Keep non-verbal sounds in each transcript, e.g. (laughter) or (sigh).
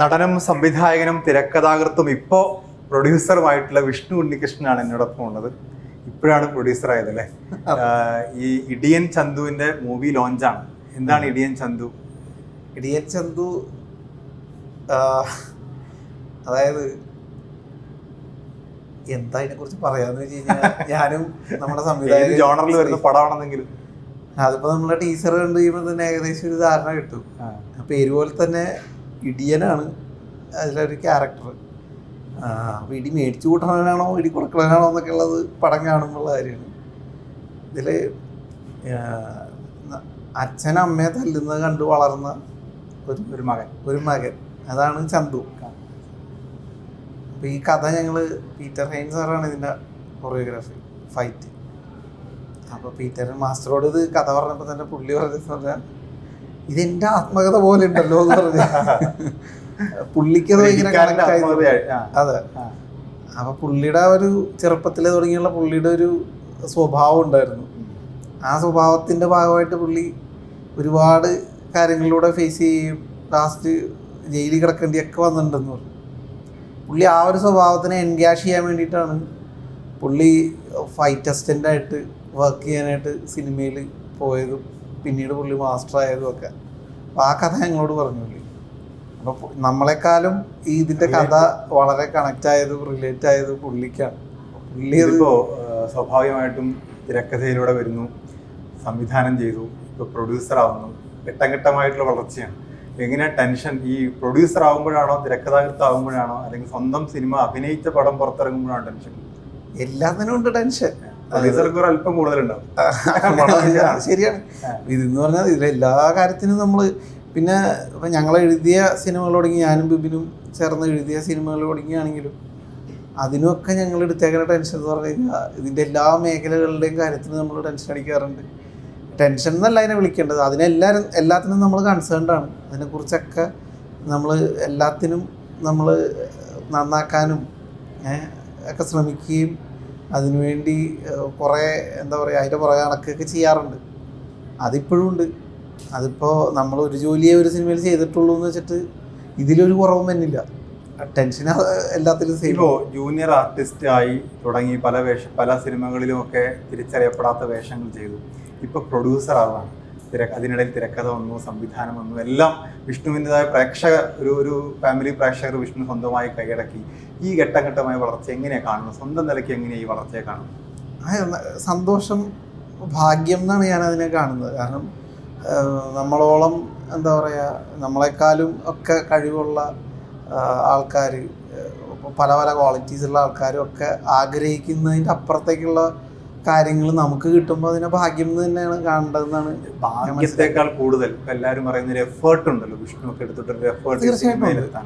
നടനും സംവിധായകനും തിരക്കഥാകൃത്തും ഇപ്പോൾ പ്രൊഡ്യൂസറുമായിട്ടുള്ള വിഷ്ണു ഉണ്ണികൃഷ്ണനാണ് എന്നോടൊപ്പം ഉള്ളത്. ഇപ്പോഴാണ് പ്രൊഡ്യൂസർ ആയത് അല്ലേ ഈ ഇടിയൻ ചന്തുവിന്റെ മൂവി ലോഞ്ചാണ് എന്താണ് ഇടിയൻ ചന്തു? ഇടിയൻ ചന്തു അതായത് എന്താ അതിനെ കുറിച്ച് പറയാന്ന് വെച്ച് കഴിഞ്ഞാൽ ഞാനും നമ്മുടെ സംവിധായകൻ ജോണറിൽ വരുന്ന പടമാണെന്നെങ്കിലും. അതിപ്പോ നമ്മളെ ടീച്ചർ കണ്ടു കഴിയുമ്പോൾ തന്നെ ഏകദേശം ഒരു ധാരണ കിട്ടും. പേര് പോലെ തന്നെ ഇടിയനാണ് അതിലൊരു ക്യാരക്ടർ അപ്പോൾ ഇടി മേടിച്ചു കൂട്ടണവനാണോ ഇടി കൊടുക്കണവനാണോ എന്നൊക്കെ ഉള്ളത് പടം കാണുമ്പോൾ കാര്യമാണ്. ഇതിൽ അച്ഛൻ അമ്മയെ തല്ലുന്നത് കണ്ട് വളർന്ന ഒരു ഒരു മകൻ ഒരു മകൻ. അതാണ് ചന്തു. അപ്പോൾ ഈ കഥ ഞങ്ങൾ പീറ്റർ ഹൈൻ സാറാണ് ഇതിന്റെ കൊറിയോഗ്രാഫി ഫൈറ്റ് അപ്പോൾ പീറ്റർ മാസ്റ്ററോട് ഇത് കഥ പറഞ്ഞപ്പോൾ തന്നെ പുള്ളി പറഞ്ഞതെന്ന് പറഞ്ഞാൽ ഇതെന്റെ ആത്മകഥ പോലെ ഉണ്ടല്ലോ എന്ന് പറഞ്ഞു. പുള്ളിക്ക് അത് ഭയങ്കര അതെ. അപ്പൊ പുള്ളിയുടെ ഒരു ചെറുപ്പത്തിലെ തുടങ്ങിയുള്ള പുള്ളിയുടെ ഒരു സ്വഭാവം ഉണ്ടായിരുന്നു. ആ സ്വഭാവത്തിന്റെ ഭാഗമായിട്ട് പുള്ളി ഒരുപാട് കാര്യങ്ങളിലൂടെ ഫേസ് ചെയ്യുകയും ലാസ്റ്റ് ജയിലിൽ കിടക്കേണ്ടിയൊക്കെ വന്നിട്ടുണ്ടെന്ന് പറഞ്ഞു. പുള്ളി ആ ഒരു സ്വഭാവത്തിനെ എൻഗാഷ് ചെയ്യാൻ വേണ്ടിയിട്ടാണ് പുള്ളി ഫൈറ്റ് അസിസ്റ്റന്റായിട്ട് വർക്ക് ചെയ്യാനായിട്ട് സിനിമയിൽ പോയതും പിന്നീട് പുള്ളി മാസ്റ്റർ ആയതും ഒക്കെ. അപ്പോൾ ആ കഥ ഞങ്ങളോട് പറഞ്ഞു പുള്ളി. അപ്പോൾ നമ്മളെക്കാളും ഈ ഇതിന്റെ കഥ വളരെ കണക്റ്റ് ആയതും റിലേറ്റ് ആയതും പുള്ളിക്കാണ്. പുള്ളി ഇപ്പോൾ സ്വാഭാവികമായിട്ടും തിരക്കഥയിലൂടെ വരുന്നു സംവിധാനം ചെയ്തു ഇപ്പൊ പ്രൊഡ്യൂസർ ആവുന്നു ഘട്ടം ഘട്ടമായിട്ടുള്ള വളർച്ചയാണ്. എങ്ങനെ ടെൻഷൻ? ഈ പ്രൊഡ്യൂസർ ആവുമ്പോഴാണോ തിരക്കഥാകൃത്ത് ആവുമ്പോഴാണോ അല്ലെങ്കിൽ സ്വന്തം സിനിമ അഭിനയിച്ച പടം പുറത്തിറങ്ങുമ്പോഴാണോ ടെൻഷൻ? എല്ലാത്തിനും ഉണ്ട് ടെൻഷൻ. അല്പം കൂടുതലുണ്ടാവും. ശരിയാണ്. ഇതെന്ന് പറഞ്ഞാൽ ഇതിലെ എല്ലാ കാര്യത്തിനും നമ്മൾ പിന്നെ ഇപ്പം ഞങ്ങൾ എഴുതിയ സിനിമകൾ തുടങ്ങി ഞാനും ബിബിനും ചേർന്ന് എഴുതിയ സിനിമകൾ തുടങ്ങിയാണെങ്കിലും അതിനൊക്കെ ഞങ്ങൾ എടുത്തേക്കുന്ന ടെൻഷൻ എന്ന് പറഞ്ഞു കഴിഞ്ഞാൽ ഇതിന്റെ എല്ലാ മേഖലകളുടെയും കാര്യത്തിന് നമ്മൾ ടെൻഷൻ അടിക്കാറുണ്ട്. ടെൻഷൻ എന്നല്ല അതിനെ വിളിക്കേണ്ടത്. അതിനെല്ലാവരും എല്ലാത്തിനും നമ്മൾ കൺസേൺഡ് ആണ്. അതിനെക്കുറിച്ചൊക്കെ നമ്മൾ എല്ലാത്തിനും നമ്മൾ നന്നാക്കാനും ഒക്കെ ശ്രമിക്കുകയും അതിനുവേണ്ടി കുറേ എന്താ പറയുക അതിന്റെ പുറകെ കണക്കൊക്കെ ചെയ്യാറുണ്ട്. അതിപ്പോഴും ഉണ്ട്. അതിപ്പോൾ നമ്മൾ ഒരു ജോലിയെ ഒരു സിനിമയിൽ ചെയ്തിട്ടുള്ളൂ എന്ന് വെച്ചിട്ട് ഇതിലൊരു കുറവും തന്നില്ല ടെൻഷൻ എല്ലാത്തിലും സെയിം ഇപ്പോ ജൂനിയർ ആർട്ടിസ്റ്റ് ആയി തുടങ്ങി പല വേഷ പല സിനിമകളിലും ഒക്കെ തിരിച്ചറിയപ്പെടാത്ത വേഷങ്ങൾ ചെയ്തു. ഇപ്പോൾ പ്രൊഡ്യൂസർ ആവാണ്. തിര അതിനിടയിൽ തിരക്കഥ വന്നു സംവിധാനം വന്നു എല്ലാം വിഷ്ണുവിന്റെതായ പ്രേക്ഷക ഒരു ഒരു ഫാമിലി പ്രേക്ഷകർ വിഷ്ണു സ്വന്തമായി കൈയടക്കി. ഈ ഘട്ടഘട്ടമായ വളർച്ച എങ്ങനെയാണ് കാണുന്നത്? സ്വന്തം നിലയ്ക്ക് എങ്ങനെയാണ് ഈ വളർച്ചയെ കാണുന്നത്? ആ, സന്തോഷം ഭാഗ്യം എന്നാണ് ഞാൻ അതിനെ കാണുന്നത്. കാരണം നമ്മളോളം എന്താ പറയുക നമ്മളെക്കാളും ഒക്കെ കഴിവുള്ള ആൾക്കാർ പല പല ക്വാളിറ്റീസ് ഉള്ള ആൾക്കാരും ഒക്കെ ആഗ്രഹിക്കുന്നതിന്റെ അപ്പുറത്തേക്കുള്ള കാര്യങ്ങൾ നമുക്ക് കിട്ടുമ്പോൾ അതിനെ ഭാഗ്യം എന്ന് തന്നെയാണ് കാണേണ്ടതെന്നാണ് ഭാഗ്യത്തെക്കാൾ കൂടുതൽ എല്ലാവരും പറയുന്ന ഒരു എഫേർട്ട് ഉണ്ടല്ലോ. വിഷ്ണു ഒക്കെ എടുത്തിട്ടൊരു എഫേർട്ട് തീർച്ചയായിട്ടും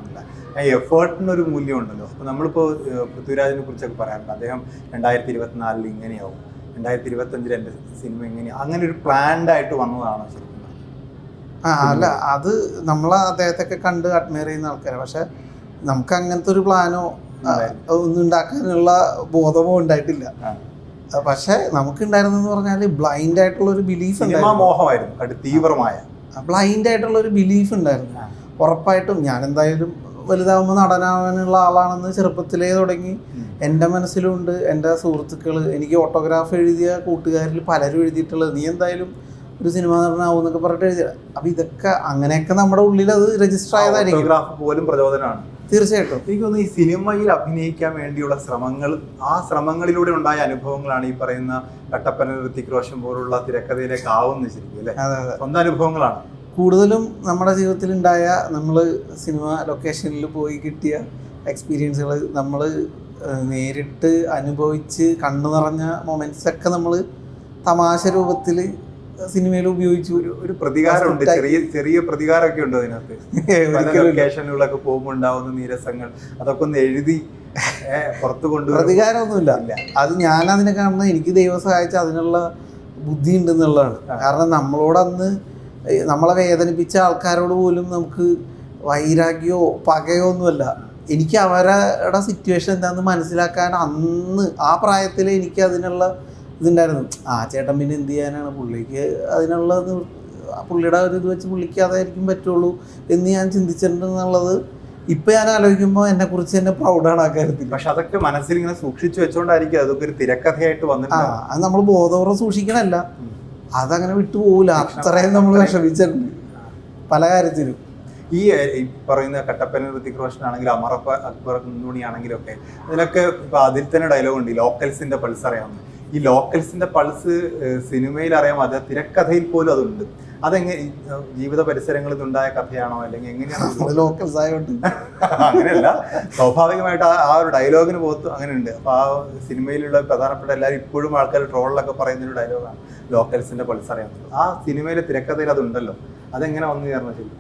ആ എഫേർട്ടിന് ഒരു മൂല്യം ഉണ്ടല്ലോ. അപ്പൊ നമ്മളിപ്പോ ഏഹ്, പൃഥ്വിരാജിനെ കുറിച്ചൊക്കെ പറയാറുണ്ട്. അദ്ദേഹം രണ്ടായിരത്തി ഇരുപത്തിനാലിൽ ഇങ്ങനെയാവും. രണ്ടായിരത്തി ഇരുപത്തഞ്ചിൽ എന്റെ സിനിമ ഇങ്ങനെയാവും അങ്ങനെ ഒരു പ്ലാൻഡ് ആയിട്ട് വന്നതാണോ ശരിക്കും ആ അല്ല അത് നമ്മൾ അദ്ദേഹത്തെയൊക്കെ കണ്ട് അഡ്മയർ ചെയ്യുന്ന ആൾക്കാരാണ് പക്ഷെ നമുക്ക് അങ്ങനത്തെ ഒരു പ്ലാനോ ഒന്നും ഉണ്ടാക്കാനുള്ള ബോധമോ ഉണ്ടായിട്ടില്ല. പക്ഷെ നമുക്ക് ഉണ്ടായിരുന്നെന്ന് പറഞ്ഞാൽ ബ്ലൈൻഡ് ആയിട്ടുള്ള ഒരു ബിലീഫ് മോഹമായിരുന്നു. തീവ്രമായ. ബ്ലൈൻഡ് ആയിട്ടുള്ള ഒരു ബിലീഫ് ഉണ്ടായിരുന്നു. ഉറപ്പായിട്ടും ഞാൻ എന്തായാലും വലുതാവുമ്പോൾ നടനാവാനുള്ള ആളാണെന്ന് ചെറുപ്പത്തിലേ തുടങ്ങി. എന്റെ മനസ്സിലുണ്ട് എന്റെ സുഹൃത്തുക്കൾ എനിക്ക് ഓട്ടോഗ്രാഫ് എഴുതിയ കൂട്ടുകാരിൽ പലരും എഴുതിയിട്ടുള്ളത്. നീ എന്തായാലും ഒരു സിനിമ നടനാവും എന്നൊക്കെ പറഞ്ഞിട്ട് എഴുതിയ. അപ്പം ഇതൊക്കെ അങ്ങനെയൊക്കെ നമ്മുടെ ഉള്ളിൽ അത് രജിസ്റ്റർ ആയതായിരിക്കും. പോലും പ്രചോദനമാണ്. തീർച്ചയായിട്ടും. എനിക്ക് തോന്നുന്നു ഈ സിനിമയിൽ അഭിനയിക്കാൻ വേണ്ടിയുള്ള ശ്രമങ്ങൾ ആ ശ്രമങ്ങളിലൂടെ ഉണ്ടായ അനുഭവങ്ങളാണ് ഈ പറയുന്ന കട്ടപ്പന ഋത്തിക് റോഷൻ പോലുള്ള തിരക്കഥയിലേക്ക് ആവുന്ന ശരിക്കും അല്ലേ? സ്വന്തം അനുഭവങ്ങളാണ്. കൂടുതലും നമ്മുടെ ജീവിതത്തിൽ ഉണ്ടായ നമ്മൾ സിനിമ ലൊക്കേഷനിൽ പോയി കിട്ടിയ എക്സ്പീരിയൻസുകൾ നമ്മൾ നേരിട്ട് അനുഭവിച്ച് കണ്ണു നിറഞ്ഞ മൊമെന്റ്സ് ഒക്കെ നമ്മൾ തമാശ രൂപത്തിൽ സിനിമയിൽ ഉപയോഗിച്ചു ഒരു ഒരു പ്രതികാരമുണ്ട്. ചെറിയ ചെറിയ പ്രതികാരമൊക്കെ ഉണ്ട് അതിനകത്ത്. ലൊക്കേഷനുകളൊക്കെ പോകുമ്പോൾ ഉണ്ടാവുന്ന നീരസങ്ങൾ. അതൊക്കെ ഒന്ന് എഴുതി പുറത്തു കൊണ്ടു പ്രതികാരമൊന്നുമില്ല. അത് ഞാൻ അതിനെ കാണുന്നത് എനിക്ക് ദൈവം സഹായിച്ച അതിനുള്ള ബുദ്ധി ഉണ്ടെന്നുള്ളതാണ്. കാരണം നമ്മളോടന്ന് നമ്മളെ വേദനിപ്പിച്ച ആൾക്കാരോട് പോലും നമുക്ക് വൈരാഗ്യോ പകയോ ഒന്നുമല്ല. എനിക്ക് അവരുടെ സിറ്റുവേഷൻ എന്താണെന്ന് മനസ്സിലാക്കാൻ അന്ന് ആ പ്രായത്തിൽ എനിക്ക് അതിനുള്ള ഇതുണ്ടായിരുന്നു. ആ ചേട്ടൻ പിന്നെ എന്ത് ചെയ്യാനാണ്? പുള്ളിക്ക് അതിനുള്ള ആ പുള്ളിയുടെ ഒരു ഇത് വെച്ച് പുള്ളിക്ക് അതായിരിക്കും പറ്റുള്ളൂ എന്ന് ഞാൻ ചിന്തിച്ചിട്ടുണ്ടെന്നുള്ളത് ഇപ്പം ഞാൻ ആലോചിക്കുമ്പോൾ എന്നെ കുറിച്ച് തന്നെ പ്രൗഡാണ് ആ കാര്യത്തിൽ. പക്ഷെ അതൊക്കെ മനസ്സിൽ ഇങ്ങനെ സൂക്ഷിച്ചു വെച്ചോണ്ടായിരിക്കും അതൊക്കെ ഒരു തിരക്കഥയായിട്ട് ആ വന്നിട്ടുണ്ട് അത് നമ്മൾ ബോധപൂർവം സൂക്ഷിക്കണല്ല. അതങ്ങനെ വിട്ടുപോകില്ല അത്രയും നമ്മൾ വിഷമിച്ചിട്ടുണ്ട്. പല കാര്യത്തിലും. ഈ പറയുന്ന കട്ടപ്പന ഋതിക് റോഷൻ ആണെങ്കിലും അമറപ്പ അക്ബർ ആണെങ്കിലും ഒക്കെ അതിലൊക്കെ ഇപ്പൊ അതിൽ തന്നെ ഡയലോഗ് ഉണ്ട്. ലോക്കൽസിന്റെ പൾസ് അറിയാവുന്ന ഈ ലോക്കൽസിന്റെ പൾസ് സിനിമയിൽ അറിയാം. അത് തിരക്കഥയിൽ പോലും അതുണ്ട്. അതെങ്ങനെ ജീവിത പരിസരങ്ങളിൽ നിന്നുണ്ടായ കഥയാണോ? അല്ലെങ്കിൽ എങ്ങനെയാണ് (laughs) ലോക്കൽസ് ആയതുകൊണ്ട് (laughs) അങ്ങനെയല്ല. സ്വാഭാവികമായിട്ട് ആ ഒരു ഡയലോഗിന് പോകത്ത് അങ്ങനെയുണ്ട്. അപ്പൊ ആ സിനിമയിലുള്ള പ്രധാനപ്പെട്ട എല്ലാവരും ഇപ്പോഴും ആൾക്കാർ ട്രോളിലൊക്കെ പറയുന്ന ഒരു ഡയലോഗാണ് ലോക്കൽസിന്റെ പൾസ് അറിയാവുന്നത് ആ സിനിമയിലെ തിരക്കഥയിൽ അതുണ്ടല്ലോ. അതെങ്ങനെ വന്നു ചേർന്ന ശരി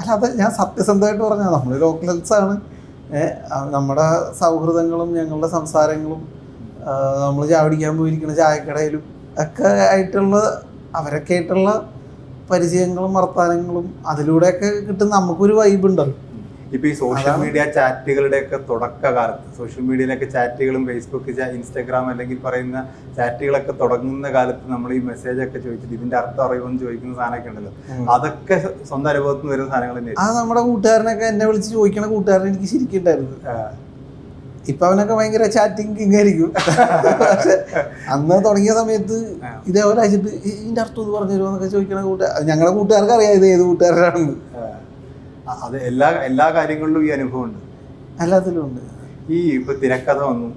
അല്ല അത് ഞാൻ സത്യസന്ധമായിട്ട് പറഞ്ഞാൽ നമ്മൾ ലോക്കൽസ് ആണ് നമ്മുടെ സൗഹൃദങ്ങളും ഞങ്ങളുടെ സംസാരങ്ങളും നമ്മൾ ചാവടിക്കാൻ പോയിരിക്കുന്ന ചായക്കടയിലും ഒക്കെ ആയിട്ടുള്ള അവരൊക്കെ ആയിട്ടുള്ള പരിചയങ്ങളും വർത്താനങ്ങളും അതിലൂടെയൊക്കെ കിട്ടുന്ന നമുക്കൊരു വൈബ് ഉണ്ടല്ലോ. ഇപ്പൊ ഈ സോഷ്യൽ മീഡിയ ചാറ്റുകളുടെ ഒക്കെ തുടക്കകാലത്ത് സോഷ്യൽ മീഡിയയിലൊക്കെ ചാറ്റുകളും ഫേസ്ബുക്ക് ഇൻസ്റ്റാഗ്രാം അല്ലെങ്കിൽ പറയുന്ന ചാറ്റുകളൊക്കെ തുടങ്ങുന്ന കാലത്ത് നമ്മൾ ഈ മെസ്സേജ് ഒക്കെ ചോദിച്ചിട്ട് ഇതിന്റെ അർത്ഥം അറിയുമെന്ന് ചോദിക്കുന്ന സാധനമൊക്കെ ഉണ്ടല്ലോ. അതൊക്കെ സ്വന്തം അനുഭവത്തിൽ നിന്ന് വരുന്ന സാധനങ്ങൾ തന്നെ ആ നമ്മുടെ കൂട്ടുകാരനൊക്കെ എന്നെ വിളിച്ച് ചോദിക്കണ കൂട്ടുകാരൻ എനിക്ക് ശരിക്കും ഉണ്ടായിരുന്നു. ഇപ്പൊ അവനൊക്കെ ഭയങ്കര ചാറ്റിംഗ് കിങ് ആയിരിക്കും പക്ഷെ അന്ന് തുടങ്ങിയ സമയത്ത് ഇതേപോലെ അയച്ചിട്ട് ഇതിന്റെ അർത്ഥം ഇത് പറഞ്ഞു തരുമോ എന്നൊക്കെ ചോദിക്കണ കൂട്ടുകാർ ഞങ്ങളുടെ കൂട്ടുകാർക്ക് അറിയാം ഇത് ഏത് കൂട്ടുകാരാണെന്ന്. അത് എല്ലാ എല്ലാ കാര്യങ്ങളിലും ഈ അനുഭവം ഉണ്ട്. എല്ലാത്തിലും ഉണ്ട്. ഈ ഇപ്പൊ തിരക്കഥ വന്നു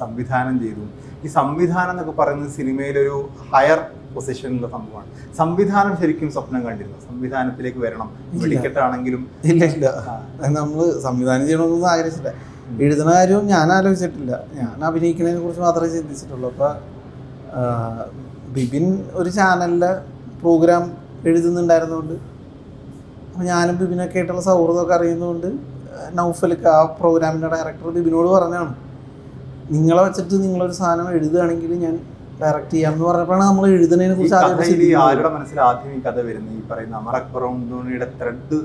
സംവിധാനം ചെയ്തു. ഈ സംവിധാനം എന്നൊക്കെ പറയുന്നത് സിനിമയിലൊരു ഹയർ പൊസിഷനിലുള്ള സംഭവമാണ്. സംവിധാനം ശരിക്കും സ്വപ്നം കണ്ടിരുന്നു. സംവിധാനത്തിലേക്ക് വരണം. വെടിക്കെട്ടാണെങ്കിലും ഇല്ല ഇല്ല. നമ്മൾ സംവിധാനം ചെയ്യണമെന്നൊന്നും ആഗ്രഹിച്ചില്ല. എഴുതുന്ന കാര്യവും ഞാൻ ആലോചിച്ചിട്ടില്ല ഞാൻ അഭിനയിക്കുന്നതിനെ കുറിച്ച് മാത്രമേ ചിന്തിച്ചിട്ടുള്ളൂ. അപ്പോൾ ബിബിൻ ഒരു ചാനലിലെ പ്രോഗ്രാം എഴുതുന്നുണ്ടായിരുന്നുകൊണ്ട് അപ്പോൾ ഞാനും ബിബിനൊക്കെ ആയിട്ടുള്ള സൗഹൃദമൊക്കെ അറിയുന്നതുകൊണ്ട് നൗഫലിക്ക് ആ പ്രോഗ്രാമിന്റെ ഡയറക്ടർ ബിബിനോട് പറഞ്ഞാണ് നിങ്ങളെ വെച്ചിട്ട് നിങ്ങളൊരു സാധനം എഴുതുകയാണെങ്കിൽ ഞാൻ ഡയറക്റ്റ് ചെയ്യാം എന്ന് പറഞ്ഞപ്പോഴാണ് നമ്മൾ എഴുതുന്നതിനെ കുറിച്ച് ആരുടെ മനസ്സിൽ ആദ്യം ഈ കഥ വരുന്നത്? ഈ പറയുന്ന അമർ ധോണിയുടെ ത്രെഡ്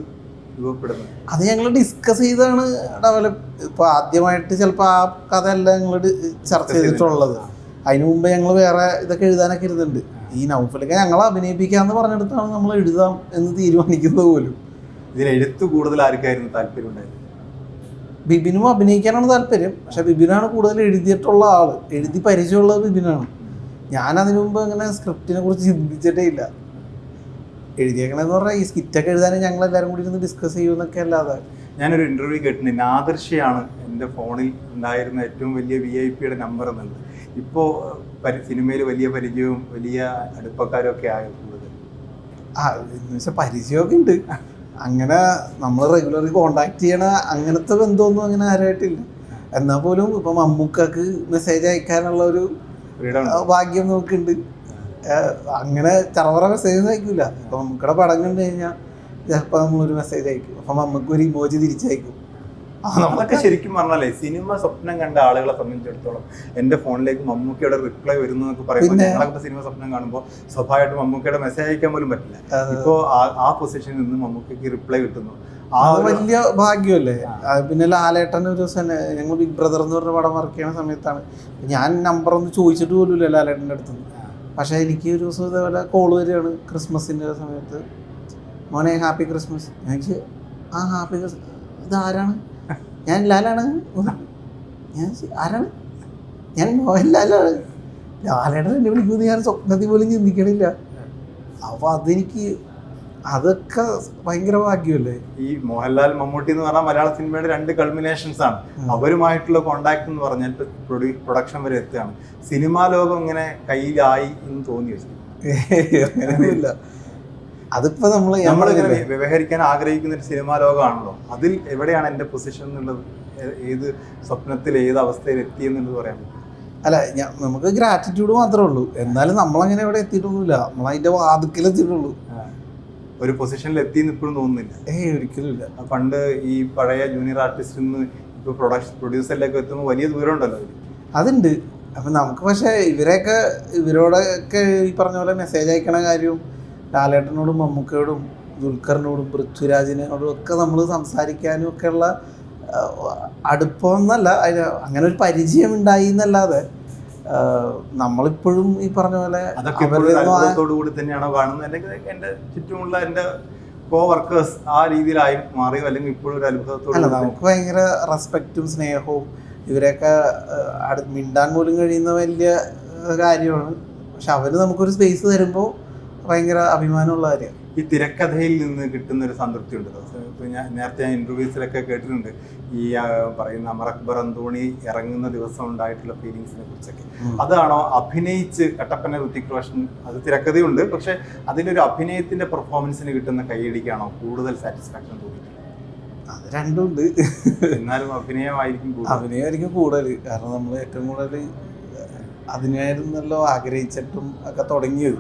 രൂപപ്പെടുന്നത്. അത് ഞങ്ങൾ ഡിസ്കസ് ചെയ്താണ് ഡെവലപ്പ് ഇപ്പോൾ ആദ്യമായിട്ട് ചിലപ്പോൾ ആ കഥയല്ല ഞങ്ങൾ ചർച്ച ചെയ്തിട്ടുള്ളത്. അതിനു മുമ്പ് ഞങ്ങൾ വേറെ ഇതൊക്കെ എഴുതാനൊക്കെ ഇരുന്നുണ്ട് ഈ നൗഫലൊക്കെ ഞങ്ങൾ അഭിനയിപ്പിക്കാന്ന് പറഞ്ഞെടുത്താണ് നമ്മൾ എഴുതാം എന്ന് തീരുമാനിക്കുന്നത് പോലും. ഇതിന് എഴുത്ത് കൂടുതൽ ആർക്കായിരുന്നു താല്പര്യം ബിബിനും അഭിനയിക്കാനാണ് താല്പര്യം. പക്ഷെ ബിബിനാണ് കൂടുതൽ എഴുതിയിട്ടുള്ള ആൾ എഴുതി പരിചയമുള്ളത് ബിബിനാണ്. ഞാൻ അതിനു മുമ്പ് അങ്ങനെ സ്ക്രിപ്റ്റിനെ കുറിച്ച് ചിന്തിച്ചിട്ടേ ഇല്ല. എഴുതിയേക്കണെന്ന് പറഞ്ഞാൽ ഈ സ്കിറ്റൊക്കെ എഴുതാനും ഞങ്ങൾ എല്ലാവരും കൂടി ഇരുന്ന് ഡിസ്കസ് ചെയ്യുമെന്നൊക്കെ അല്ലാതെ. ഞാനൊരു ഇന്റർവ്യൂ കേട്ടിട്ടുണ്ട്. നാദർശയാണ് എന്റെ ഫോണിൽ ഉണ്ടായിരുന്ന ഏറ്റവും വലിയ വി ഐ പിയുടെ നമ്പർ എന്നുള്ളത്. ഇപ്പോൾ സിനിമയിൽ വലിയ പരിചയവും വലിയ അടുപ്പക്കാരും ഒക്കെ ആയിട്ടുള്ളത്. ആ എന്ന് വെച്ചാൽ പരിചയമൊക്കെ ഉണ്ട്. അങ്ങനെ നമ്മൾ റെഗുലറി കോണ്ടാക്ട് ചെയ്യണ അങ്ങനത്തെ ബന്ധമൊന്നും അങ്ങനെ ആരായിട്ടില്ല. എന്നാൽ പോലും ഇപ്പം മമ്മൂക്കക്ക് മെസ്സേജ് അയക്കാനുള്ള ഒരു ഭാഗ്യം നമുക്കുണ്ട്. അങ്ങനെ ചറവറ മെസ്സേജ് ഒന്നും അയക്കൂല നമുക്കിടെ പടം കണ്ടു കഴിഞ്ഞാൽ ചിലപ്പോൾ നമ്മളൊരു മെസ്സേജ് അയക്കും. അപ്പൊ നമുക്കൊരു ഒരു ഇമോജി തിരിച്ചയക്കും നമ്മളൊക്കെ ശരിക്കും പറഞ്ഞാലേ സിനിമ സ്വപ്നം കണ്ട ആളുകളെ സംബന്ധിച്ചിടത്തോളം എന്റെ ഫോണിലേക്ക് മമ്മൂക്കയുടെ റിപ്ലൈ വരുന്നു എന്നൊക്കെ പറയുമ്പോൾ ഞങ്ങളൊക്കെ സിനിമ സ്വപ്നം കാണുമ്പോൾ സ്വാഭാവികമായിട്ടും മമ്മൂക്കയുടെ മെസ്സേജ് അയക്കാൻ പോലും പറ്റില്ല. ഇപ്പോ ആ പൊസിഷനിൽ നിന്ന് മമ്മൂക്കയ്ക്ക് റിപ്ലൈ കിട്ടുന്നു. ആ അത് വലിയ ഭാഗ്യമല്ലേ പിന്നെ ലാലേട്ടൻ ഒരു ദിവസം ഞങ്ങൾ ബിഗ് ബ്രദർ എന്ന് പറഞ്ഞ പടം വർക്ക് ചെയ്യുന്ന സമയത്താണ്. ഞാൻ നമ്പർ ഒന്ന് ചോദിച്ചിട്ട് പോലും ഇല്ല ലാലേട്ടന്റെ അടുത്ത് പക്ഷേ എനിക്ക് ഒരു ദിവസം ഇതേപോലെ കോൾ വരികയാണ് ക്രിസ്മസിന്റെ സമയത്ത്. മോനെ ഹാപ്പി ക്രിസ്മസ് എനിക്ക് ആ ഹാപ്പി ക്രിസ്മസ് ഇതാരാണ്? ഞാൻ ലാലാണ്. ഞാൻ ആരാണ്? ഞാൻ മോഹൻലാലാണ് ലാലേട്ടൻ എന്നെ വിളിക്കുമെന്ന് ഞാൻ സ്വപ്നത്തിൽ പോലും ചിന്തിക്കണില്ല. അപ്പോൾ അതെനിക്ക് അതൊക്കെ ഭയങ്കര ഭാഗ്യമല്ലേ ഈ മോഹൻലാൽ മമ്മൂട്ടി എന്ന് പറഞ്ഞാൽ മലയാള സിനിമയുടെ രണ്ട് കൾമിനേഷൻസ് ആണ്. അവരുമായിട്ടുള്ള കോണ്ടാക്ട് എന്ന് പറഞ്ഞാൽ പ്രൊഡക്ഷൻ വരെ എത്തുകയാണ്. സിനിമാ ലോകം ഇങ്ങനെ കയ്യിലായി എന്ന് തോന്നി അങ്ങനെയൊന്നുമില്ല. അതിപ്പോ നമ്മൾ നമ്മളിങ്ങനെ വ്യവഹരിക്കാൻ ആഗ്രഹിക്കുന്ന ഒരു സിനിമാ ലോകമാണല്ലോ. അതിൽ എവിടെയാണ് എന്റെ പൊസിഷൻ എന്നുള്ളത്? ഏത് സ്വപ്നത്തിൽ ഏത് അവസ്ഥയിൽ എത്തി എന്നുള്ളത് പറയാൻ പറ്റും അല്ല ഞാൻ നമുക്ക് ഗ്രാറ്റിറ്റ്യൂഡ് മാത്രമേ ഉള്ളൂ. എന്നാലും നമ്മളങ്ങനെ ഇവിടെ എത്തിയിട്ടൊന്നുമില്ല. നമ്മൾ അതിന്റെ വാതുക്കൽ എത്തിയിട്ടുള്ളൂ ഒരു പൊസിഷനിൽ എത്തി ഇപ്പോഴും തോന്നുന്നില്ല. ഏയ് ഒരിക്കലും ഇല്ല. പണ്ട് ഈ പഴയ ജൂനിയർ ആർട്ടിസ്റ്റിൽ നിന്ന് ഇപ്പോൾ പ്രൊഡക്ഷൻ പ്രൊഡ്യൂസറിലേക്ക് എത്തുമ്പോൾ വലിയ ദൂരം ഉണ്ടല്ലോ അതുണ്ട്. അപ്പം നമുക്ക് പക്ഷേ ഇവരെയൊക്കെ ഇവരോടൊക്കെ ഈ പറഞ്ഞ പോലെ മെസ്സേജ് അയക്കണ കാര്യവും ലാലേട്ടനോടും മമ്മൂക്കയോടും ദുൽഖറിനോടും പൃഥ്വിരാജിനോടും ഒക്കെ നമ്മൾ സംസാരിക്കാനും ഒക്കെ ഉള്ള അടുപ്പം അതിന് അങ്ങനെ ഒരു പരിചയം ഉണ്ടായി എന്നല്ലാതെ നമ്മളിപ്പോഴും ഈ പറഞ്ഞ പോലെ അതൊക്കെ കൂടി തന്നെയാണോ കാണുന്നത്? അല്ലെങ്കിൽ എന്റെ ചുറ്റുമുള്ള എന്റെ കോ വർക്കേഴ്സ് ആ രീതിയിലായി മാറിയോ? അല്ലെങ്കിൽ ഇപ്പോഴും ഒരു അത്ഭുതത്തോടു അല്ല നമുക്ക് ഭയങ്കര റെസ്പെക്റ്റും സ്നേഹവും ഇവരെയൊക്കെ മിണ്ടാൻ പോലും കഴിയുന്ന വലിയ കാര്യമാണ്. പക്ഷെ അവർ നമുക്കൊരു സ്പേസ് തരുമ്പോൾ ഭയങ്കര അഭിമാനമുള്ള കാര്യമാണ്. ഈ തിരക്കഥയിൽ നിന്ന് കിട്ടുന്ന ഒരു സംതൃപ്തി ഉണ്ട് ഇപ്പൊ ഞാൻ നേരത്തെ ഞാൻ ഇന്റർവ്യൂസിലൊക്കെ കേട്ടിട്ടുണ്ട്. ഈ പറയുന്ന അമർ അക്ബർ അന്തോണി ഇറങ്ങുന്ന ദിവസം ഉണ്ടായിട്ടുള്ള ഫീലിങ്സിനെ കുറിച്ചൊക്കെ. അതാണോ അഭിനയിച്ച് കട്ടപ്പന ഋത്തിക് റോഷൻ? അത് തിരക്കഥയുണ്ട്. പക്ഷെ അതിലൊരു അഭിനയത്തിന്റെ പെർഫോമൻസിന് കിട്ടുന്ന കൈയടിക്കാണോ കൂടുതൽ സാറ്റിസ്ഫാക്ഷൻ തോന്നിയിട്ടുള്ളത്? അത് രണ്ടും ഉണ്ട് എന്നാലും അഭിനയമായിരിക്കും കൂടുതൽ. അഭിനയമായിരിക്കും കൂടുതൽ. കാരണം നമ്മൾ ഏറ്റവും കൂടുതൽ അതിനായിരുന്നല്ലോ ആഗ്രഹിച്ചിട്ടും ഒക്കെ തുടങ്ങിയത്.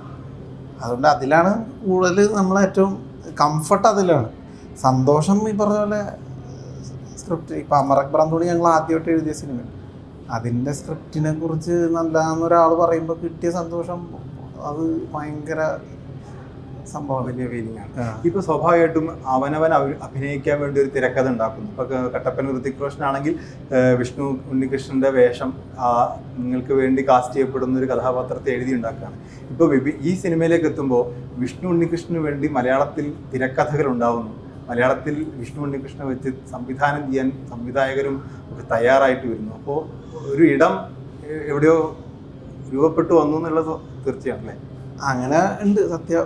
അതുകൊണ്ട് അതിലാണ് കൂടുതൽ നമ്മൾ ഏറ്റവും കംഫർട്ട് അതിലാണ്. സന്തോഷം ഈ പറഞ്ഞ പോലെ സ്ക്രിപ്റ്റ് ഇപ്പം അമർ തോണി ഞങ്ങൾ ആദ്യമായിട്ട് എഴുതിയ സിനിമ അതിന്റെ സ്ക്രിപ്റ്റിനെ കുറിച്ച് നല്ലതെന്നൊരാൾ പറയുമ്പോൾ കിട്ടിയ സന്തോഷം അത് ഭയങ്കര സംഭവമാണ് വലിയ ഫീലിംഗ് ആണ്. ഇപ്പൊ സ്വാഭാവികമായിട്ടും അവനവൻ അഭിനയിക്കാൻ വേണ്ടി ഒരു തിരക്കഥ ഉണ്ടാക്കുന്നു. ഇപ്പൊ കട്ടപ്പൻ കട്ടപ്പന ഋതിക് റോഷൻ ആണെങ്കിൽ വിഷ്ണു ഉണ്ണികൃഷ്ണന്റെ വേഷം ആ, നിങ്ങൾക്ക് വേണ്ടി കാസ്റ്റ് ചെയ്യപ്പെടുന്ന ഒരു കഥാപാത്രത്തെ എഴുതി ഉണ്ടാക്കുകയാണ്. ഇപ്പൊ ഈ സിനിമയിലേക്ക് എത്തുമ്പോൾ വിഷ്ണു ഉണ്ണികൃഷ്ണന് വേണ്ടി മലയാളത്തിൽ തിരക്കഥകൾ ഉണ്ടാവുന്നു. മലയാളത്തിൽ വിഷ്ണു ഉണ്ണികൃഷ്ണനെ വെച്ച് സംവിധാനം ചെയ്യാൻ സംവിധായകരും ഒക്കെ തയ്യാറായിട്ട് വരുന്നു. അപ്പോൾ ഒരു ഇടം എവിടെയോ രൂപപ്പെട്ടു വന്നു എന്നുള്ളത് തീർച്ചയാണല്ലേ? അങ്ങനെ ഉണ്ട് സത്യം.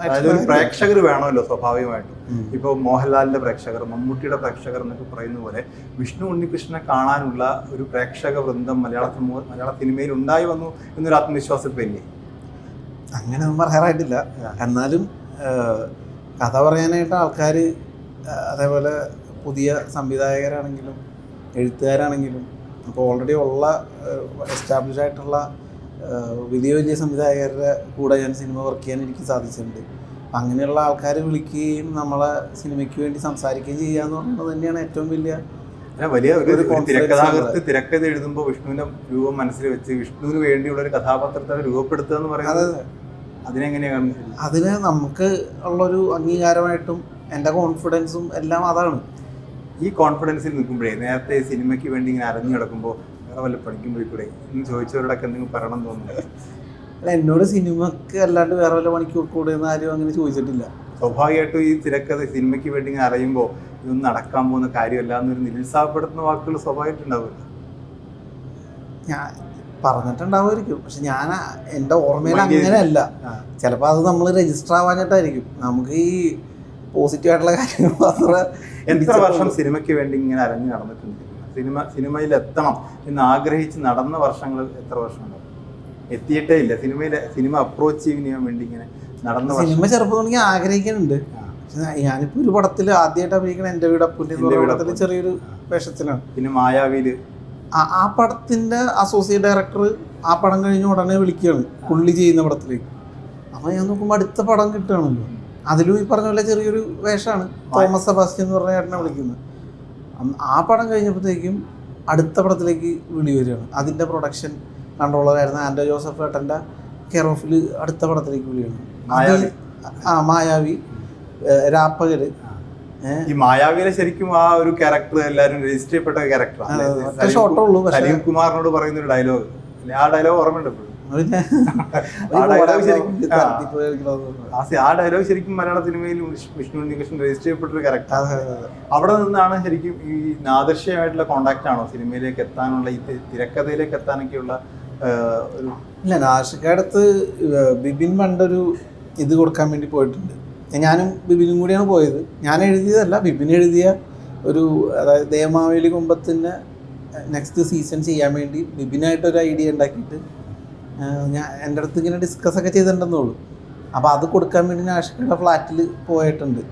അതായത് പ്രേക്ഷകർ വേണമല്ലോ സ്വാഭാവികമായിട്ടും. ഇപ്പൊ ഇപ്പോൾ മോഹൻലാലിന്റെ പ്രേക്ഷകർ മമ്മൂട്ടിയുടെ പ്രേക്ഷകർ എന്നൊക്കെ പറയുന്ന പോലെ വിഷ്ണു ഉണ്ണികൃഷ്ണനെ കാണാനുള്ള ഒരു പ്രേക്ഷക വൃന്ദം മലയാള മലയാള സിനിമയിൽ ഉണ്ടായി വന്നു എന്നൊരു ആത്മവിശ്വാസം ഇപ്പൊ ഇല്ലേ? അങ്ങനെ ഒന്നും പറയാറായിട്ടില്ല. എന്നാലും കഥ പറയാനായിട്ട് ആൾക്കാർ അതേപോലെ പുതിയ സംവിധായകരാണെങ്കിലും എഴുത്തുകാരാണെങ്കിലും അപ്പോൾ ഓൾറെഡി ഉള്ള എസ്റ്റാബ്ലിഷ് ആയിട്ടുള്ള വലിയ വലിയ സംവിധായകരുടെ കൂടെ ഞാൻ സിനിമ വർക്ക് ചെയ്യാൻ എനിക്ക് സാധിച്ചിട്ടുണ്ട്. അങ്ങനെയുള്ള ആൾക്കാരെ വിളിക്കുകയും നമ്മളെ സിനിമയ്ക്ക് വേണ്ടി സംസാരിക്കുകയും ചെയ്യുക എന്ന് പറയുന്നത് തന്നെയാണ് ഏറ്റവും വലിയ വലിയ ഒരു തിരക്കഥാകൃത്ത് തിരക്കഥ എഴുതുമ്പോൾ വിഷ്ണുവിന്റെ രൂപം മനസ്സിൽ വെച്ച് വിഷ്ണുവിന് വേണ്ടിയുള്ള ഒരു കഥാപാത്രത്തെ രൂപപ്പെടുത്തുക എന്ന് പറയുന്നത് അതിനെങ്ങനെയാണ് അതിന് നമുക്ക് ഉള്ളൊരു അംഗീകാരമായിട്ടും എന്റെ കോൺഫിഡൻസും എല്ലാം അതാണ്. ഈ കോൺഫിഡൻസിൽ നിൽക്കുമ്പോഴേ നേരത്തെ സിനിമയ്ക്ക് വേണ്ടി ഇങ്ങനെ അരഞ്ഞു കിടക്കുമ്പോൾ വേറെ വല്ല പണിക്കും പോയിക്കൂടെ എന്ന് ചോദിച്ചവരോടൊക്കെ എന്തെങ്കിലും പറയണം തോന്നുന്നു. അല്ല എന്നോട് സിനിമക്ക് അല്ലാണ്ട് വേറെ വല്ല പണിക്ക് കൂടെ എന്ന് ആരും അങ്ങനെ ചോദിച്ചിട്ടില്ല. സ്വാഭാവികമായിട്ടും ഈ തിരക്കഥ സിനിമയ്ക്ക് വേണ്ടി ഇങ്ങനെ അറിയുമ്പോൾ ഇതൊന്നും നടക്കാൻ പോകുന്ന കാര്യമല്ല എന്നൊരു നിരുത്സാഹപ്പെടുത്തുന്ന വാക്കുകൾ സ്വാഭാവികമായിട്ടുണ്ടാവില്ല ഞാൻ പറഞ്ഞിട്ടുണ്ടാവുമായിരിക്കും. പക്ഷെ ഞാൻ എന്റെ ഓർമ്മയിൽ അങ്ങനെ അങ്ങനെയല്ല. ചിലപ്പോൾ അത് നമ്മൾ രജിസ്റ്റർ ആവാഞ്ഞിട്ടായിരിക്കും. നമുക്ക് ഈ പോസിറ്റീവ് ആയിട്ടുള്ള കാര്യങ്ങൾ മാത്രമേ എത്ര വർഷം സിനിമയ്ക്ക് വേണ്ടി ഇങ്ങനെ അരഞ്ഞു നടന്നിട്ടുണ്ട്? സിനിമ സിനിമയിൽ എത്തണം എന്ന് ആഗ്രഹിച്ച് നടന്ന വർഷങ്ങൾ എത്ര വർഷമുണ്ട്? എത്തിയിട്ടേ ഇല്ല. സിനിമയിലെ സിനിമ അപ്രോച്ച് ചെയ്യാൻ വേണ്ടി ഇങ്ങനെ നടന്ന സിനിമ ചെറുപ്പം തുടങ്ങി ആഗ്രഹിക്കുന്നുണ്ട് ഞാനിപ്പോ ഒരു പടത്തിൽ ആദ്യമായിട്ട് അഭിനയിക്കണ എന്റെ വീട് പുല്ലിന്റെ ചെറിയൊരു വേഷത്തിലാണ്. പിന്നെ മായാവിയിൽ. ആ- പടത്തിന്റെ അസോസിയേറ്റ് ഡയറക്ടർ ആ പടം കഴിഞ്ഞ ഉടനെ വിളിക്കുകയാണ് പുള്ളി ചെയ്യുന്ന പടത്തിലേക്ക് അപ്പൊ ഞാൻ നോക്കുമ്പോൾ അടുത്ത പടം കിട്ടുകയാണല്ലോ. അതിലും ഈ പറഞ്ഞ പോലെ ചെറിയൊരു വേഷമാണ് തോമസ് സെബാസ്റ്റ്യൻ എന്ന് പറഞ്ഞ ചേട്ടനെ വിളിക്കുന്നത്. ആ പടം കഴിഞ്ഞപ്പോഴത്തേക്കും അടുത്ത പടത്തിലേക്ക് വിളി വരികയാണ്. അതിന്റെ പ്രൊഡക്ഷൻ കൺട്രോളറായിരുന്ന ആൻഡോ ജോസഫ് ഏട്ടന്റെ കെയർ ഓഫിൽ അടുത്ത പടത്തിലേക്ക് വിളിയാണ്. ആ മായാവി രാപ്പകര് ഈ മായാവിയിലെ ശരിക്കും ആ ഒരു ക്യാരക്ടർ എല്ലാവരും രജിസ്റ്റർ ചെയ്യപ്പെട്ട ക്യാരക്ടറാണ് ഷോർട്ടേ ഉള്ളൂ പക്ഷേ സലീം കുമാറിനോട് പറയുന്ന ഒരു ഡയലോഗ് ആ ഡയലോഗ് ഓർമ്മയുണ്ട് (laughs) ആ ഡയലോഗ് ശരിക്കും മലയാള സിനിമയിൽ വിഷ്ണു ഉണ്ണികൃഷ്ണൻ രജിസ്റ്റർ ചെയ്യപ്പെട്ട ഒരു ക്യാരക്ടർ അതെ, അതെ, അതെ. അവിടെ നിന്നാണ് ശരിക്കും ഈ നാദർശയമായിട്ടുള്ള കോണ്ടാക്ട് ആണോ സിനിമയിലേക്ക് എത്താനുള്ള ഈ തിരക്കഥയിലേക്ക് എത്താനൊക്കെയുള്ള ഒരു ഇല്ല നാഷിക്കടുത്ത് ബിബിൻ പണ്ടൊരു ഇത് കൊടുക്കാൻ വേണ്ടി പോയിട്ടുണ്ട്. ഞാനും ബിബിനും കൂടിയാണ് പോയത്. ഞാൻ എഴുതിയതല്ല ബിബിൻ എഴുതിയ ഒരു അതായത് ദേവമാവേലി കുമ്പത്തിന്റെ നെക്സ്റ്റ് സീസൺ ചെയ്യാൻ വേണ്ടി ബിബിനായിട്ടൊരു ഐഡിയ ഉണ്ടാക്കിയിട്ട് ഞാൻ എന്റെ അടുത്ത് ഇങ്ങനെ ഡിസ്കസ് ഒക്കെ ചെയ്തിട്ടുണ്ടെന്നുള്ളൂ. അപ്പോൾ അത് കൊടുക്കാൻ വേണ്ടി നാഷിക്കയുടെ ഫ്ലാറ്റിൽ പോയിട്ടുണ്ട്.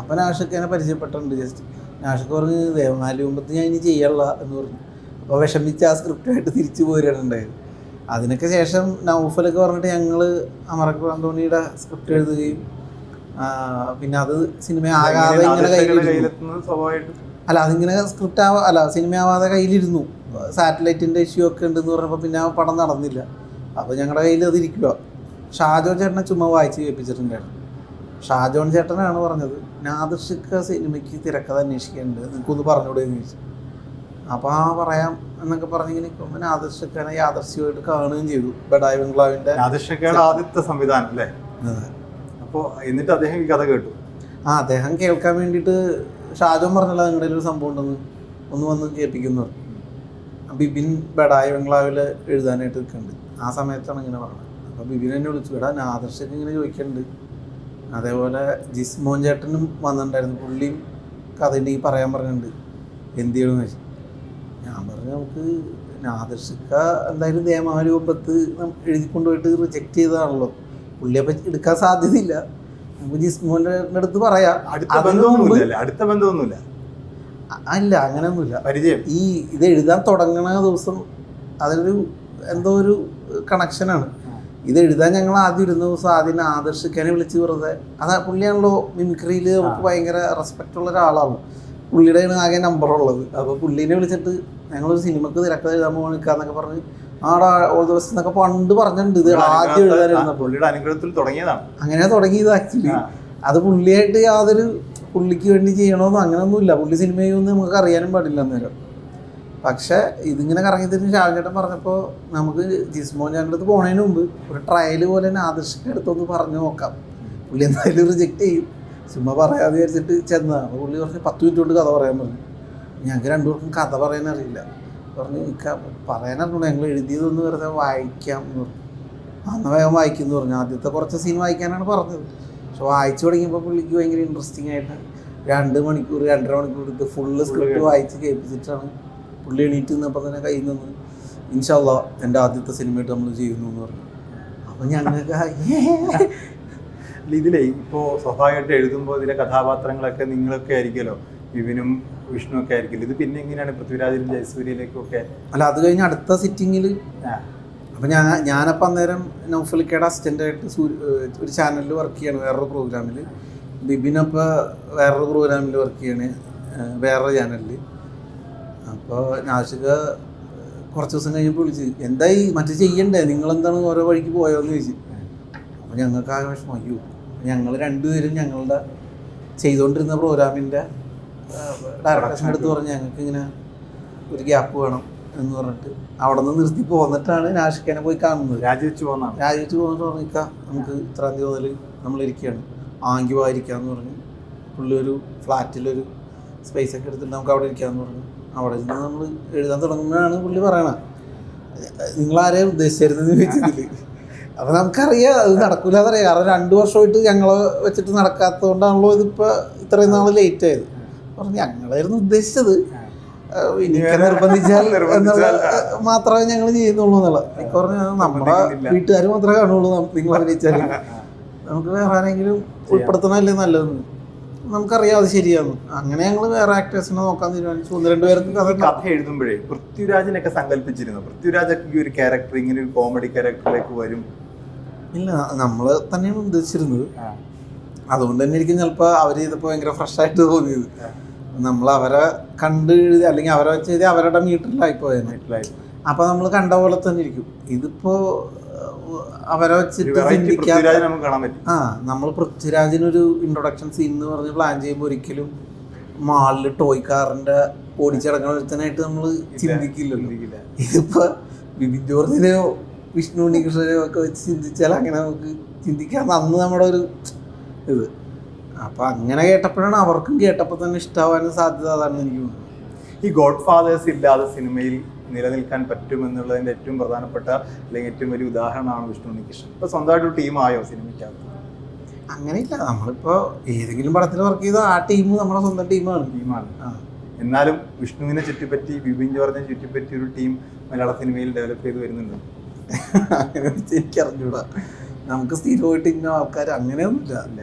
അപ്പോൾ എന്നെ പരിചയപ്പെട്ടിട്ടുണ്ട്. ജസ്റ്റ് നാഷിക്ക് പറഞ്ഞ് ദേവനാലി മുമ്പത്ത് ഞാൻ ഇനി ചെയ്യല്ല എന്ന് പറഞ്ഞു. അപ്പോൾ വിഷമിച്ച് ആ സ്ക്രിപ്റ്റായിട്ട് തിരിച്ചു പോരുന്നുണ്ടായിരുന്നു അതിനൊക്കെ ശേഷം നൗഫലൊക്കെ പറഞ്ഞിട്ട് ഞങ്ങൾ അമറക്ക് അന്തോണിയുടെ സ്ക്രിപ്റ്റ് എഴുതുകയും പിന്നെ അത് സിനിമ ആകാതെ ഇങ്ങനെ കയ്യിലിരുന്നു. അല്ല അതിങ്ങനെ സ്ക്രിപ്റ്റ് ആവാ അല്ല സിനിമ ആവാതെ കയ്യിലിരുന്നു. സാറ്റലൈറ്റിന്റെ ഇഷ്യൂ ഒക്കെ ഉണ്ടെന്ന് പറഞ്ഞപ്പോൾ പിന്നെ ആ പടം നടന്നില്ല. അപ്പോൾ ഞങ്ങളുടെ കയ്യിൽ അത് ഇരിക്കുക ഷാജോൺ ചേട്ടനെ ചുമ്മാ വായിച്ച് കേൾപ്പിച്ചിട്ടുണ്ടായിരുന്നു. ഷാജോൺ ചേട്ടനാണ് പറഞ്ഞത് നാദൃഷിക്ക സിനിമയ്ക്ക് തിരക്കഥ അന്വേഷിക്കേണ്ടത് നിങ്ങൾക്കൊന്ന് പറഞ്ഞുകൂടെ എന്ന് ചോദിച്ചു. അപ്പോൾ ആ പറയാം എന്നൊക്കെ പറഞ്ഞിങ്ങനെ ഇപ്പം നാദർശക്കാനെ യാദർശ്യമായിട്ട് കാണുകയും ചെയ്തു ബഡായി ബംഗ്ലാവിന്റെ നാദിർഷക്കയുടെ ആദ്യത്തെ സംവിധാനം അല്ലേ? അപ്പോൾ എന്നിട്ട് അദ്ദേഹം ഈ കഥ കേട്ടു. ആ അദ്ദേഹം കേൾക്കാൻ വേണ്ടിയിട്ട് ഷാജോൻ പറഞ്ഞല്ലോ നിങ്ങളുടെ ഒരു സംഭവം ഉണ്ടെന്ന്. ഒന്ന് വന്ന് കേൾപ്പിക്കുന്നു. ബിബിൻ ബഡായി ബംഗ്ലാവിൽ എഴുതാനായിട്ട് നിൽക്കുന്നുണ്ട്. ആ സമയത്താണ് ഇങ്ങനെ പറഞ്ഞത്. അപ്പോൾ ബിബിൻ എന്നെ വിളിച്ചു. എടാ നാദർശക്ക് ഇങ്ങനെ ചോദിക്കുന്നുണ്ട് അതേപോലെ ജിസ്മോൻ ചേട്ടനും വന്നിട്ടുണ്ടായിരുന്നു. പുള്ളിയും കഥ ഉണ്ടെങ്കിൽ പറയാൻ പറഞ്ഞിട്ടുണ്ട്. എന്ത് ചെയ്യണമെന്ന് വെച്ചാൽ ഞാൻ പറഞ്ഞു നമുക്ക് ആദർശിക്ക എന്തായാലും ദേമാരൂപത്ത് എഴുതി കൊണ്ടുപോയിട്ട് റിജക്റ്റ് ചെയ്തതാണല്ലോ. പുള്ളിയെ പറ്റി എടുക്കാൻ സാധ്യതയില്ല. നമുക്ക് ജിസ്മോന്റെ അടുത്ത് പറയാം. അടുത്ത ബന്ധമൊന്നുമില്ല അല്ലേ? അടുത്ത ബന്ധമൊന്നുമില്ല. അല്ല അങ്ങനെയൊന്നുമില്ല. പരിചയം. ഈ ഇത് എഴുതാൻ തുടങ്ങണ ദിവസം അതൊരു എന്തോ ഒരു കണക്ഷനാണ് ഇത് എഴുതാൻ ഞങ്ങൾ ആദ്യം ഇരുന്ന ദിവസം ആദ്യം ആദർശിക്കാനെ വിളിച്ച് വെറുതെ. അതാ പുള്ളിയാണല്ലോ മിമിക്രിയിൽ നമുക്ക് ഭയങ്കര റെസ്പെക്റ്റ് ഉള്ള ഒരാളാണ്. പുള്ളിയുടെ ആണ് ആകെ നമ്പർ ഉള്ളത്. അപ്പോൾ പുള്ളീനെ വിളിച്ചിട്ട് ഞങ്ങളൊരു സിനിമക്ക് തിരക്കഥ എഴുതാൻ പോകാന്നൊക്കെ പറഞ്ഞ് ആടാ ഓൾ ദിവസം എന്നൊക്കെ പണ്ട് പറഞ്ഞിട്ടുണ്ട്. ഇത് ആദ്യം എഴുതാനായിരുന്നു എഴുതാനിരുന്നപ്പോൾ പുള്ളിയുടെ അനുഗ്രഹത്തിൽ തുടങ്ങിയതാണ്. അങ്ങനെ തുടങ്ങിയത് ആക്ച്വലി അത് പുള്ളിയായിട്ട് യാതൊരു പുള്ളിക്ക് വേണ്ടി ചെയ്യണമെന്നോ അങ്ങനെയൊന്നുമില്ല പുള്ളി സിനിമ ചെയ്യുമെന്ന് നമുക്ക് അറിയാനും പാടില്ല അന്നേരം. പക്ഷെ ഇതിങ്ങനെ കറങ്ങി തിരിഞ്ഞ് ഷാജേട്ടൻ പറഞ്ഞപ്പോൾ നമുക്ക് ജിസ്മോൻ ഞങ്ങളുടെ അടുത്ത് പോണതിന് മുമ്പ് ഒരു ട്രയൽ പോലെ തന്നെ ആദർശിന്റെ അടുത്തൊന്ന് പറഞ്ഞു നോക്കാം. പുള്ളി എന്തായാലും റിജക്റ്റ് ചെയ്യും. ചുമ്മാ പറയാതെ വിചാരിച്ചിട്ട് ചെന്നതാണ്. അപ്പോൾ പുള്ളി പറഞ്ഞ് പത്ത് മിനിറ്റ് കൊണ്ട് കഥ പറയാൻ പറഞ്ഞു. ഞങ്ങൾക്ക് രണ്ടുപേർക്കും കഥ പറയാൻ അറിയില്ല. പറഞ്ഞു പറയാനറിഞ്ഞു ഞങ്ങൾ എഴുതിയതൊന്ന് വെറുതെ വായിക്കാം. എന്ന് പറഞ്ഞു. അന്ന് വേഗം വായിക്കുന്നു പറഞ്ഞു. ആദ്യത്തെ കുറച്ച് സീൻ വായിക്കാനാണ് പറഞ്ഞത്. പക്ഷെ വായിച്ചു തുടങ്ങിയപ്പോൾ പുള്ളിക്ക് ഭയങ്കര ഇൻട്രസ്റ്റിംഗ് ആയിട്ട് രണ്ട് മണിക്കൂർ രണ്ടര മണിക്കൂർ എടുത്ത് ഫുള്ള് സ്ക്രിപ്റ്റ്. വായിച്ച് കേൾപ്പിച്ചിട്ടാണ് പുള്ളി എണീറ്റ് നിന്നപ്പോൾ തന്നെ കയ്യിൽ നിന്ന് ഇൻഷല്ല എന്റെ ആദ്യത്തെ സിനിമയായിട്ട് നമ്മൾ ചെയ്യുന്നു എന്ന് പറഞ്ഞു. അപ്പം ഞങ്ങൾക്ക് (laughs) ഇതിലേ ഇപ്പോൾ സ്വാഭാവികമായിട്ട് എഴുതുമ്പോൾ ഇതിലെ കഥാപാത്രങ്ങളൊക്കെ നിങ്ങളൊക്കെ ആയിരിക്കുമല്ലോ. വിപിനും വിഷ്ണു ഒക്കെ ആയിരിക്കില്ല ഇത് പിന്നെ എങ്ങനെയാണ് പൃഥ്വിരാജിലും ജയസൂര്യയിലേക്കും ഒക്കെ അല്ല അത് കഴിഞ്ഞ് അടുത്ത സിറ്റിങ്ങിൽ അപ്പം ഞാൻ ഞാനപ്പോൾ അന്നേരം നൗഫലിക്കയുടെ അസിസ്റ്റന്റായിട്ട് ഒരു ചാനലിൽ വർക്ക് ചെയ്യാണ് വേറൊരു പ്രോഗ്രാമിൽ ബിബിനപ്പോൾ വേറൊരു പ്രോഗ്രാമിൽ വർക്ക് ചെയ്യാണ് വേറൊരു ചാനലിൽ അപ്പോൾ നാശിക കുറച്ച് ദിവസം കഴിഞ്ഞപ്പോൾ വിളിച്ച് എന്തായി മറ്റേ ചെയ്യണ്ടേ? നിങ്ങളെന്താണ് ഓരോ വഴിക്ക് പോയോന്ന് ചോദിച്ചു. അപ്പോൾ ഞങ്ങൾക്ക് ആകെ വിഷമം. അയ്യോ ഞങ്ങൾ രണ്ടുപേരും ഞങ്ങളുടെ ചെയ്തുകൊണ്ടിരുന്ന പ്രോഗ്രാമിന്റെ ഡയറക്ഷൻ എടുത്ത് പറഞ്ഞ് ഞങ്ങൾക്ക് ഇങ്ങനെ ഒരു ഗ്യാപ്പ് വേണം എന്ന് പറഞ്ഞിട്ട് അവിടെ നിന്ന് നിർത്തി പോന്നിട്ടാണ് നാഷിക്കാനെ പോയി കാണുന്നത്. രാജിവെച്ച് പോകുന്നതാണ് രാജിവെച്ച് പോകുന്നിട്ട് പറഞ്ഞിരിക്കാം നമുക്ക് ഇത്രാം തീയതി മുതൽ നമ്മളിരിക്കുകയാണ് ആങ്കി വായിരിക്കാന്ന് പറഞ്ഞു. പുള്ളി ഒരു ഫ്ലാറ്റിലൊരു സ്പേസ് ഒക്കെ എടുത്തിട്ട് നമുക്ക് അവിടെ ഇരിക്കാമെന്ന് പറഞ്ഞു. അവിടെ നിന്ന് നമ്മൾ എഴുതാൻ തുടങ്ങുമ്പോഴാണ് പുള്ളി പറയണത്. നിങ്ങൾ ആരെയും ഉദ്ദേശിച്ചിരുന്നെന്ന് ചോദിച്ചതിൽ അപ്പം നമുക്കറിയാം അത് നടക്കില്ല അതറിയാം കാരണം രണ്ട് വർഷമായിട്ട് ഞങ്ങളെ വെച്ചിട്ട് നടക്കാത്തതുകൊണ്ടാണല്ലോ ഇതിപ്പോൾ ഇത്രയും നാൾ ലേറ്റ് ആയത്. പറഞ്ഞു ഞങ്ങളായിരുന്നു ഉദ്ദേശിച്ചത്. എനിക്ക് (laughs) നിർബന്ധിച്ചാൽ എന്നുള്ള മാത്രമേ ഞങ്ങൾ ചെയ്യുന്നുള്ളൂ എന്നുള്ളത്. എനിക്ക് പറഞ്ഞു നമ്മുടെ. വീട്ടുകാർ മാത്രമേ കാണുള്ളൂ നിങ്ങൾ അഭിനയിച്ചാൽ നമുക്ക് വേറെ ആരെങ്കിലും ഉൾപ്പെടുത്തണമല്ലേ നല്ലതെന്ന്? നമുക്കറിയാം അത് ശരിയാണ് അങ്ങനെ ഞങ്ങൾ വേറെ ആക്ടേഴ്സിനെ നോക്കാൻ തീരുമാനിച്ചു. ഒന്ന് രണ്ടുപേർക്ക് കഥ കഥ എഴുതുമ്പോഴേ പൃഥ്വിരാജിനൊക്കെ സങ്കല്പിച്ചിരുന്നു? പൃഥ്വിരാജൊക്കെ ഈ ഒരു ക്യാരക്ടർ ഇങ്ങനെ ഒരു കോമഡി ക്യാരക്ടറിലേക്ക് വരും. ഇല്ല നമ്മൾ തന്നെയാണ് ഉദ്ദേശിച്ചിരുന്നത്. അതുകൊണ്ട് തന്നെ ഇരിക്കും ചിലപ്പോൾ അവർ ചെയ്തപ്പോൾ ഭയങ്കര ഫ്രഷ് ആയിട്ട് തോന്നിയത്. നമ്മൾ അവരെ കണ്ട് എഴുതി അല്ലെങ്കിൽ അവരെ വെച്ച് എഴുതി അവരുടെ മീറ്ററിലായി പോയത്. അപ്പോൾ നമ്മൾ കണ്ട പോലെ തന്നെ ഇരിക്കും. ഇതിപ്പോൾ അവരെ വെച്ചിട്ട് ആ നമ്മൾ പൃഥ്വിരാജിനൊരു ഇൻട്രൊഡക്ഷൻ സീൻ എന്ന് പറഞ്ഞ് പ്ലാൻ ചെയ്യുമ്പോൾ ഒരിക്കലും മാളിൽ ടോയ് കാറിന്റെ ഓടിച്ചടങ്ങണ ഒരുത്തനായിട്ട് നമ്മൾ ചിന്തിക്കില്ലല്ലോ. ചിന്തിക്കില്ല. ഇതിപ്പോ ബിബിൻ ജോർജിനെയോ വിഷ്ണു ഉണ്ണികൃഷ്ണനെയോ ഒക്കെ വെച്ച് ചിന്തിച്ചാൽ അങ്ങനെ നമുക്ക് ചിന്തിക്കാൻ അന്ന് നമ്മുടെ ഒരു ഇത്. അപ്പൊ അങ്ങനെ കേട്ടപ്പോഴാണ് അവർക്കും കേട്ടപ്പോൾ തന്നെ ഇഷ്ടാവാനും സാധ്യത അതാണ് എനിക്ക് തോന്നുന്നത് ഈ ഗോഡ് ഫാദേഴ്സ് ഇല്ലാതെ സിനിമയിൽ നിലനിൽക്കാൻ പറ്റുമെന്നുള്ളതിന്റെ ഏറ്റവും പ്രധാനപ്പെട്ട അല്ലെങ്കിൽ ഏറ്റവും വലിയ ഉദാഹരണമാണ് വിഷ്ണു ഉണ്ണികൃഷ്ണൻ. ഇപ്പൊ സ്വന്തമായിട്ട് ഒരു ടീമായോ സിനിമയ്ക്കകത്ത്? അങ്ങനെയില്ല. നമ്മളിപ്പോ ഏതെങ്കിലും പടത്തിൽ വർക്ക് ചെയ്ത ആ ടീം നമ്മുടെ സ്വന്തം ടീമാണ്. ടീമാണ് എന്നാലും വിഷ്ണുവിനെ ചുറ്റിപ്പറ്റി ബിബിൻ ജോർജിനെ ചുറ്റിപ്പറ്റി ഒരു ടീം മലയാള സിനിമയിൽ ഡെവലപ്പ് ചെയ്ത് വരുന്നുണ്ട്. (laughs) അങ്ങനെ എനിക്കറിഞ്ഞൂടാ നമുക്ക് സ്ഥിരമായിട്ട് ഇന്ന ആൾക്കാർ അങ്ങനെയൊന്നുമില്ല.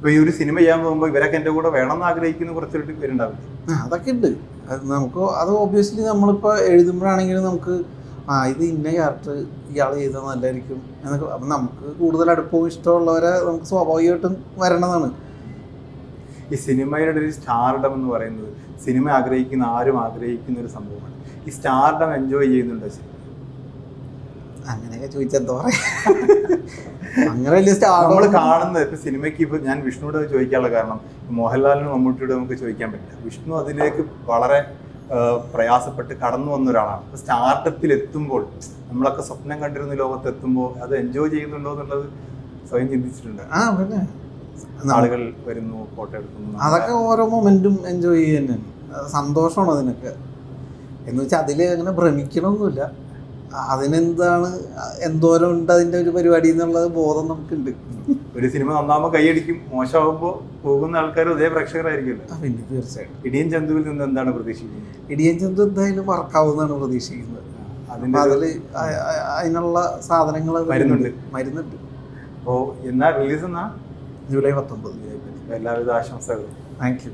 ഇപ്പൊ ഈ ഒരു സിനിമ ചെയ്യാൻ പോകുമ്പോൾ ഇവരൊക്കെ എന്റെ കൂടെ വേണം എന്ന് ആഗ്രഹിക്കുന്ന കുറച്ച് പേരുണ്ടാവും അതൊക്കെ ഉണ്ട്. അത് നമുക്ക് അത് ഓബിയസ്ലി നമ്മളിപ്പോൾ എഴുതുമ്പോഴാണെങ്കിലും നമുക്ക് ആ ഇത് ഇന്ന ക്യാരക്ടർ ഇയാൾ ചെയ്താൽ നല്ലതായിരിക്കും എന്നൊക്കെ അപ്പം നമുക്ക് കൂടുതൽ അടുപ്പവും ഇഷ്ടമുള്ളവരെ നമുക്ക് സ്വാഭാവികമായിട്ടും വരണതാണ് ഈ സിനിമയുടെ ഒരു സ്റ്റാർഡം എന്ന് പറയുന്നത് സിനിമ ആഗ്രഹിക്കുന്ന ആരും ആഗ്രഹിക്കുന്ന ഒരു സംഭവമാണ്. ഈ സ്റ്റാർഡം എൻജോയ് ചെയ്യുന്നുണ്ടോ അങ്ങനെയൊക്കെ പറയാ. (laughs) അങ്ങനെ വലിയ നമ്മൾ സ്റ്റാർ കാണുന്നത് ഇപ്പൊ സിനിമയ്ക്ക് ഇപ്പൊ ഞാൻ വിഷ്ണുവിടെ ചോദിക്കാനുള്ള കാരണം മോഹൻലാലിനും മമ്മൂട്ടിയോട് നമുക്ക് ചോദിക്കാൻ പറ്റില്ല. വിഷ്ണു അതിലേക്ക് വളരെ പ്രയാസപ്പെട്ട് കടന്നു വന്ന ഒരാളാണ്. ഇപ്പൊ സ്റ്റാർട്ടപ്പിൽ എത്തുമ്പോൾ നമ്മളൊക്കെ സ്വപ്നം കണ്ടിരുന്ന ലോകത്ത് എത്തുമ്പോൾ അത് എൻജോയ് ചെയ്യുന്നുണ്ടോ എന്നുള്ളത് സ്വയം ചിന്തിച്ചിട്ടുണ്ട്. ആ പിന്നെ. ആളുകൾ വരുന്നു ഫോട്ടോ എടുക്കുന്നു അതൊക്കെ ഓരോ മൊമെന്റും എൻജോയ് ചെയ്യുന്നു സന്തോഷമാണ് അതിനൊക്കെ. എന്ന് വെച്ചാൽ അതിൽ അങ്ങനെ ഭ്രമിക്കണമൊന്നുമില്ല. അതിനെന്താണ് എന്തോരം ഉണ്ട് അതിന്റെ ഒരു പരിപാടി എന്നുള്ളത് ബോധം നമുക്കുണ്ട്. ഒരു സിനിമ നന്നാകുമ്പോൾ കൈയടിക്കും മോശമാകുമ്പോൾ പോകുന്ന ആൾക്കാർ അതേ പ്രേക്ഷകരായിരിക്കും പിന്നെ തീർച്ചയായിട്ടും. ഇടിയൻ ചന്തുവിൽ നിന്ന് എന്താണ് പ്രതീക്ഷിക്കുന്നത്? ഇടിയൻ ചന്തു എന്തായാലും വർക്കാവുന്നതാണ് പ്രതീക്ഷിക്കുന്നത്. അതിൽ അതിനുള്ള സാധനങ്ങൾ വരുന്നുണ്ട് മരുന്നുണ്ട്. അപ്പോൾ എന്നാ റിലീസ് എന്നാ? ജൂലൈ പത്തൊമ്പത് എല്ലാവിധ ആശംസകളും. Thank you